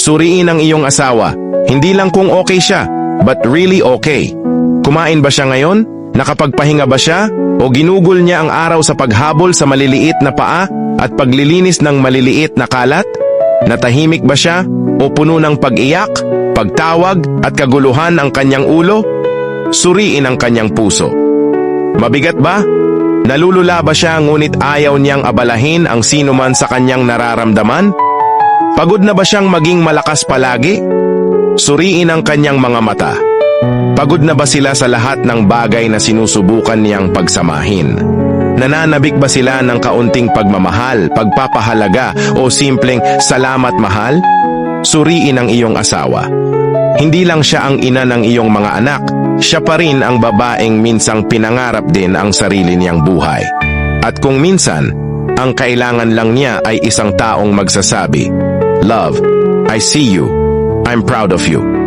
Suriin ang iyong asawa. Hindi lang kung okay siya, but really okay. Kumain ba siya ngayon? Nakapagpahinga ba siya? O ginugol niya ang araw sa paghabol sa maliliit na paa at paglilinis ng maliliit na kalat? Natahimik ba siya? O puno ng pag-iyak, pagtawag at kaguluhan ang kanyang ulo? Suriin ang kanyang puso. Mabigat ba? Nalulula ba siya ngunit ayaw niyang abalahin ang sino man sa kanyang nararamdaman? Pagod na ba siyang maging malakas palagi? Suriin ang kanyang mga mata. Pagod na ba sila sa lahat ng bagay na sinusubukan niyang pagsamahin? Nananabik ba sila ng kaunting pagmamahal, pagpapahalaga o simpleng salamat mahal? Suriin ang iyong asawa. Hindi lang siya ang ina ng iyong mga anak, siya pa rin ang babaeng minsang pinangarap din ang sarili niyang buhay. At kung minsan, ang kailangan lang niya ay isang taong magsasabi, Love, I see you. I'm proud of you.